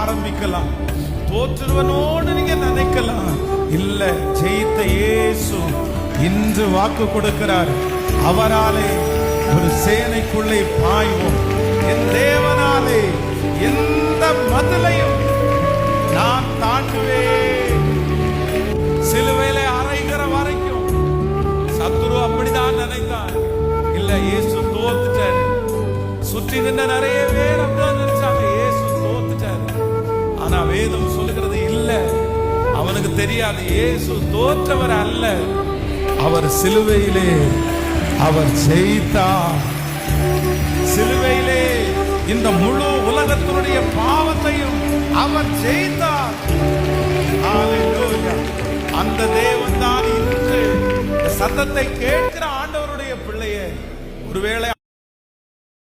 ஆரம்பிக்கலாம். தோற்றுவனோடு நீங்க நினைக்கலாம் இல்ல ஜெயித்த இயேசு இன்று வாக்கு கொடுக்கிறார். அவராலே ஒரு சேனைக்குள்ளே பாய்வோம். என் தேவனாலே எந்த மதிலையும் நான் தாண்டுவேன் சிலுவையில அரைகிற வரைக்கும் சத்துரு அப்படிதான் நினைத்தான் இல்ல இயேசு தோத்துட்டாரு. சுற்றி நின்ற நிறைய பேர் அவனுக்கு தெரியாது. இயேசு தோற்றவர் அல்ல. அவர் சிலுவையிலே அவர் ஜெயித்தார். சிலுவையிலே இந்த முழு உலகத்தினுடைய பாவத்தையும் அவர் ஜெயித்தார். அந்த தேவன் தான் இன்று சத்தத்தை கேட்கிற ஆண்டவருடைய பிள்ளைய. ஒருவேளை